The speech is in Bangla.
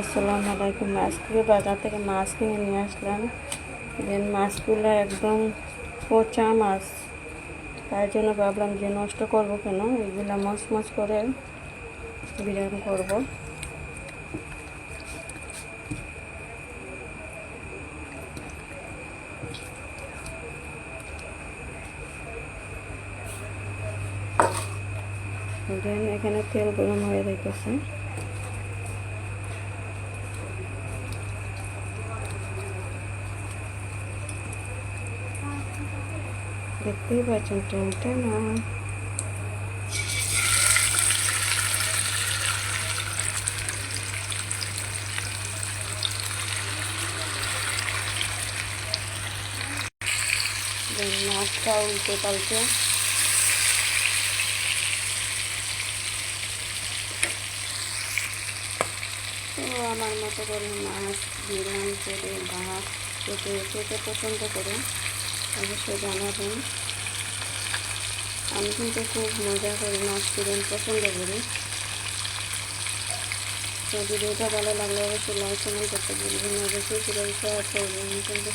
আসসালামু আলাইকুম। আজকে বাজার থেকে মাছ কিনে নিয়ে আসলাম। দেন মাছগুলো একদম পচা মাছ। তাই জন্য ভাবলাম যে নষ্ট করব কেন? এগুলো মচ মচ করে বিরিয়ানি করব। দেন এখানে তেল গরম হয়ে যাইতেছে। দেখতেই পাচ্ছেন, ট্রেনটা না। মাছটা উল্টে পাল্টে। তো আমার মতো করে মাছ বিরিয়ানি করে ভাত খেতে খেতে পছন্দ করে। অবশ্যই জানাবেন। আমি কিন্তু খুব মজা করি মাছ বিরিয়ানি পছন্দ করি। তো ভিডিওটা ভালো লাগলে অবশ্যই লাইক কমেন্ট করতে বলবেন অবশ্যই শেয়ার করবেন। কিন্তু